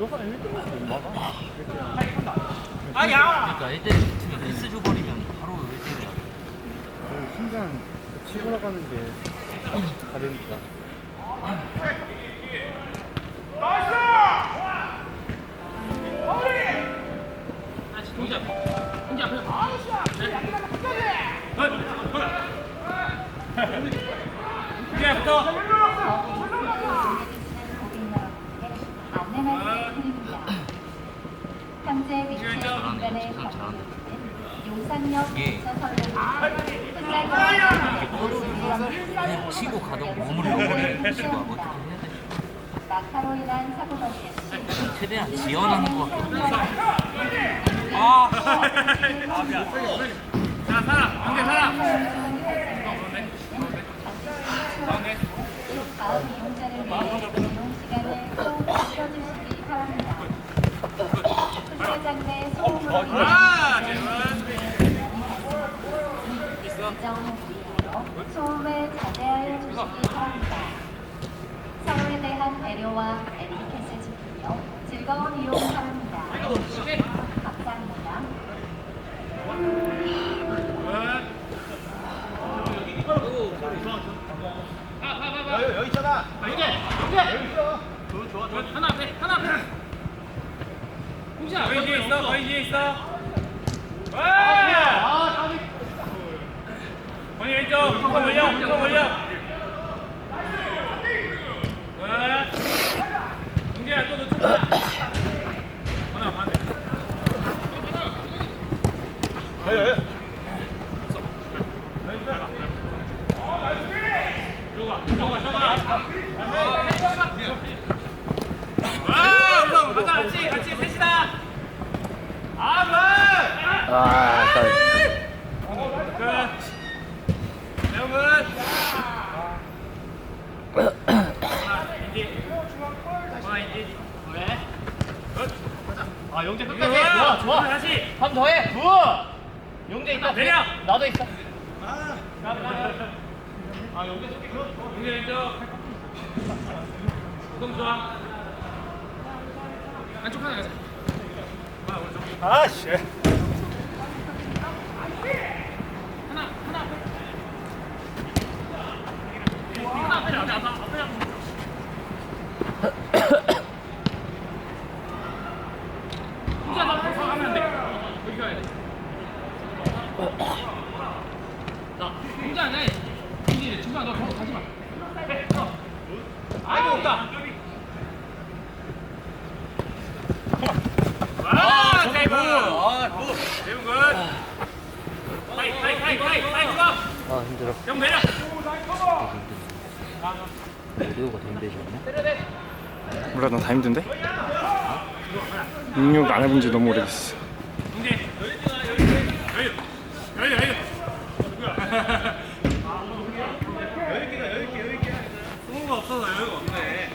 아. 아야. 그러니까 1대리 붙으면 패스 줘버리면 바로 1대리야. 그 순간 치고 나가는 게 다르니까. 공대 앞에. 공대 앞에. 굿. 굿. 공대부터. 안내만 드립니다. 현재 위치해 잘하네. 중간에 진짜 잘한다. 용산역 이게 2차선을 그냥 치고 가던 몸을 넣어버리는 패스가 어떻게 해야 돼? 낙하로 인한 사고 발생 시 최대한 지연하는 것 같거든. 아. 아, 미안. 자. 가운데. 가운데. 다음 이용자를 위해 장내 소음으로 아, 소음을 자제하여 주시기 바랍니다. 서로에 대한 배려와 에티켓을 지키며 즐거운 이용 바랍니다. 감사합니다. 여기 있잖아. 여기 여기 있어. 좋아 좋아. 하나 앞에 하나 앞에. 홍진아 거기 뒤에 있어 거기 뒤에 있어. 와. 거기 왼쪽 손 올려 손 올려. 와. 홍진아 또 놓쳤다. 하나 반대. 와, 우성 가자, 같이, 같이 셋이다. 아, 굿. 아, 아까 굿. 매우 굿. 하나, 인디. 하나, 인디. 왜? 굿. 아, 영재 끝까지. 좋아, 좋아. 다시. 한 번 더해. 굿. 용재 있다. 내려. 나도 있어. 아, 영재 속이 굿. 영재 왼쪽. 우성 좋아. 안쪽 하나 가자. 아. 아, 씨. 하나, 하나. 하나 앞에 나가, 앞에 앞에 나가. 혼자 나 앞에 가면 안 돼. 여기 가야 돼. 자, 혼자 안 해. 이제 중간 너 거기 가지 마. 네, 어. 아이고 없다. 와, 세이브. 아, 힘들어. 형 내려. 오디오가 더 힘들지 않냐? 몰라, 나다 힘든데? 능력 안 해본 지 너무 오래됐어. 여유, 여유, 여유. 누구야? 여유기가 여유기, 여유기. 승우가 없어서 여유가 없네.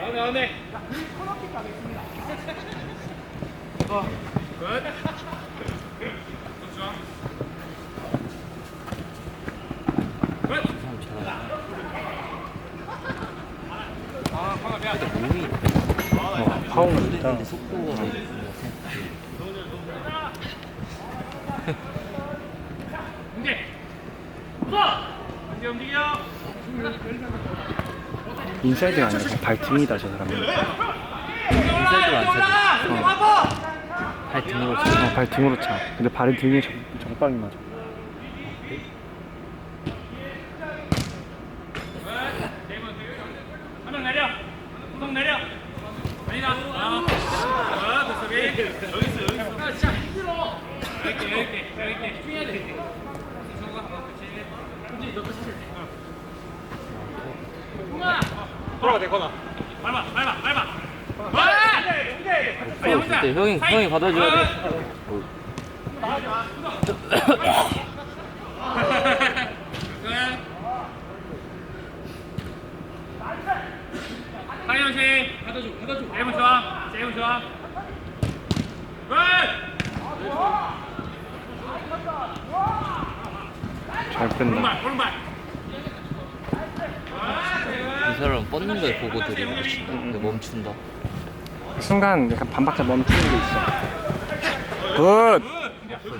가운데, 가운데. 어, 굿. 굿, 좋아. 굿. 사람 잘하네. 미안. 몸이 어, 속도가. 이제 움직여. 인사이드가 아니라 그냥 발 등이다, 저 사람은. 인사이드로 안 차지. 어. 아파. 팔 등으로 차. 어, 발 등으로 차. 근데 발이 등에 정, 정빵이 맞아. 한명 내려. 우성 내려. 아니다. 아, 아, 됐어, 비. 여기 있어, 여기 있어. 아, 진짜 힘들어. 여기 있게, 여기 있게, 여기 있게. 집중해야 돼. 성우가 한번 그렇지. 그렇지, 너도 사실 돼. 홍아. 돌아가 돼, 거나. 밟아, 밟아, 밟아. 와! 아니, 혼자. 그때 형이. 형이 받아줘야 돼. 아. 어, 끝. 하이영 씨, 받아줘, 받아줘. 세이브 좋아, 세이브 좋아. 끝. 잘 뺀다. 이 사람 뻗는 걸 보고 들이는 거지. 근데 멈춘다. 순간 약간 반박자 멈추는 게 있어. 굿!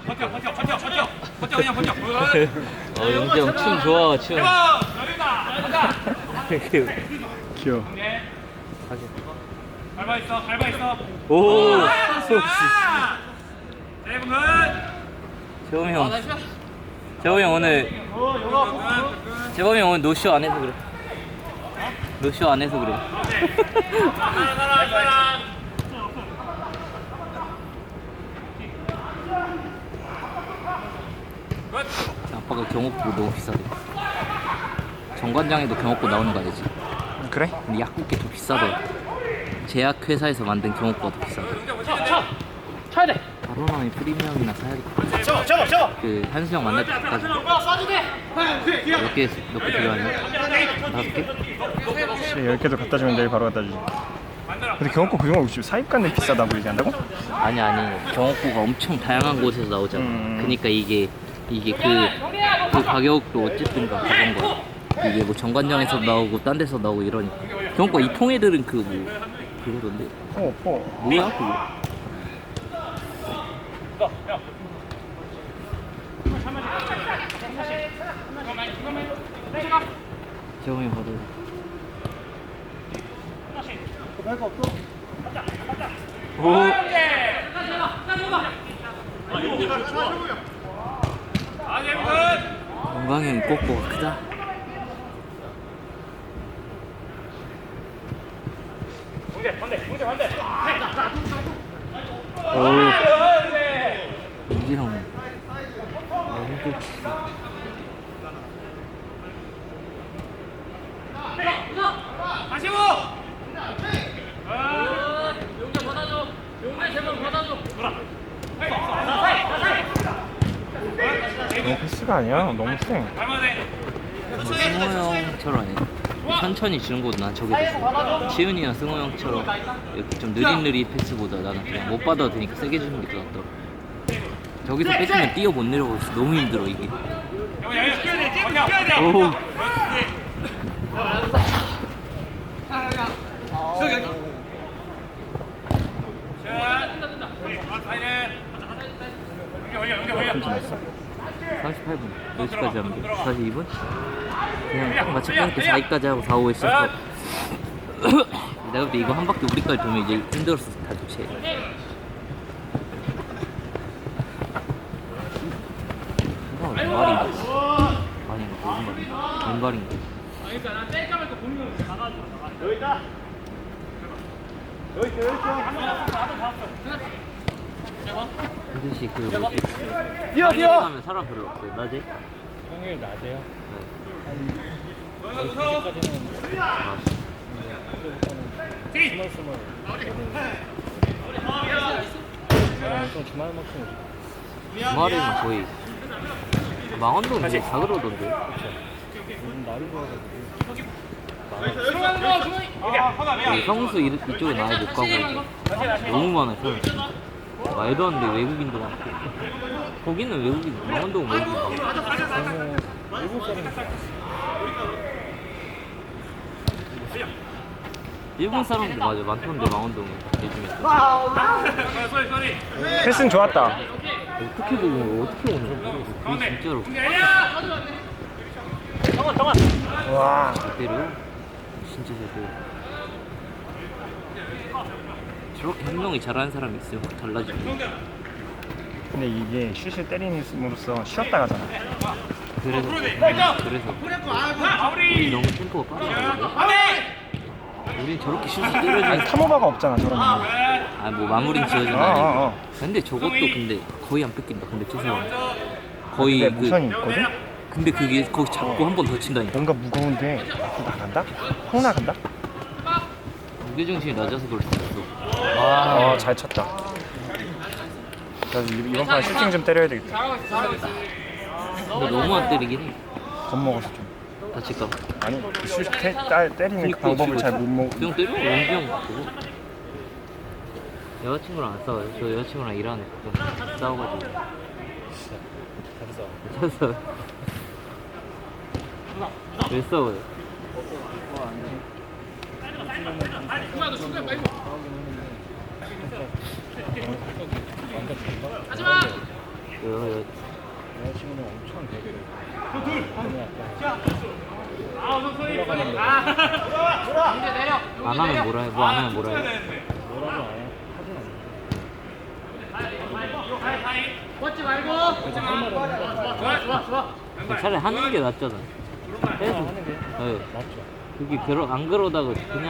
버텨 버텨 버텨 버텨 버텨 그냥 버텨 굿. 어 영재 형춤 좋아 춤. 귀여워. 네 밟아 있어 밟아 있어 오. 아! 세븐 굿 재범이 형. 재범이 형 오늘 재범이 형 오늘 노쇼 안 해서 그래. 노쇼 안 해서 그래. 아빠가 경옥고 너무 비싸대. 정관장에도 경옥고 나오는 거 알지? 그래? 근데 약국게 더 비싸대. 제약회사에서 만든 경옥고가 더 비싸대. 쳐야 돼. 바로나면 프리미엄이나 사야겠다. 잡아, 잡아, 잡아. 그 한수형 만날 때까지 몇 개, 몇개 필요하냐? 다섯 개? 10개도 갖다 주면 내일 바로 갖다 주지. 근데 경호권 그동안 우리 사입관은 비싸다고 얘기한다고? 아니 아니 경옥고가 엄청 다양한 곳에서 나오잖아. 음. 그러니까 이게 이게 그, 그 가격도 어쨌든가 그런 거야. 이게 뭐 정관장에서 나오고 딴 데서 나오고 이러니까. 경옥고 이 통애들은 그뭐 그거던데 어, 어. 뭐야 그거? 재홍이 받아. 오. 아 세븐 굿 건강형 꼬꼬가 크다. 오. 민지형. 너무 좋지. 다시 고 용재 받아줘 용재 제발 받아줘 너무 패스가 아니야. 너무 세. 승호 형처럼 해. 천천히 주는 것도 난 저게. 치윤이나 승호 형처럼 이렇게 좀 느릿느릿 패스보다 나는 그냥 못 받아도 되니까 세게 주는 게 더 낫더라. 저기서 뺏기면 뛰어 못 내려가고 있어. 너무 힘들어 이게. 야, 야, 돼. 오. 4위까지 하면 돼 42분? 그냥 마치 끊게 4위까지 하고 4, 5에 시작하고 내가 볼 때 이거 한 바퀴 우리까지 돌면 이제 힘들었어 다 교체해 왼발인가? 아닌가? 오른발인가? 왼발인가? 그러니까 난 뗄까 말까 보는 거 나가줘. 여기 있다. 여기 있어 여기. 있어 나도 봤어. 현진 씨그 뛰어 뛰어. 사람 별로 없어요 낮에 평일 낮에요. 아, 스멀스멀. 좀 주말만큼 주말에는 거의 망원동 이제 다 그러던데. 날이 좋아가지고. 그 성수 이, 이쪽에 나에 못 가고 너무 많아 사람. 말도 안 돼 외국인도 많고. 거기는 외국인 망원동은 외국인 많아. 일본 사람이 일본 사람들 맞아 많던데 망원동은 요즘에. 패스는 좋았다. 어떻게 보고 어떻게 오는 거야? 그게 진짜로 와. 제대로 진짜 제대로. 저렇게 행동이 잘하는 사람이 있으면 확 달라지고. 근데 이게 슛을 때림으로써 쉬었다 가잖아. 그래서 그래서 우리 마무리. 너무 템포가 빠르거든. 마무리. 우린 저렇게 슛을 아니 때려주는 타모바가 없잖아 저런 거. 아뭐 마무리는 지어주는 어, 아니고 어, 어. 근데 저것도 근데 거의 안 뺏긴다 근데 저 사람 거의 근데 그 무선이 있거든. 근데 그게 거기 잡고 한 번 더 친다니까 뭔가 무거운데 앞으로 나간다? 확 나간다? 무게중심이 낮아서 그럴 수도 있어 와 어, 잘 쳤다. 나 이- 이번 판 슈팅 좀 때려야 되겠다. 근데 너무 안 때리긴 해 겁먹어서 좀. 다칠까 봐 아니 슛 때, 따, 때리는 그 방법을 잘 못 먹. 그냥 때려 형 보고 여자친구랑 안 싸워요 저 여자친구랑 일하는 애 싸워가지고 잘 싸워 왜 싸워요? 왜요? 왜? 아, 우선 소리 빨리. 아. 이제 내려. 안 하면 뭐라 해? 뭐 안 하면 뭐라 해? 뻗지 말고. 좋아, 좋아, 좋아. 차라리 하는 게 낫잖아. 해서. 네. 그게 그러, 안 그러다가 그냥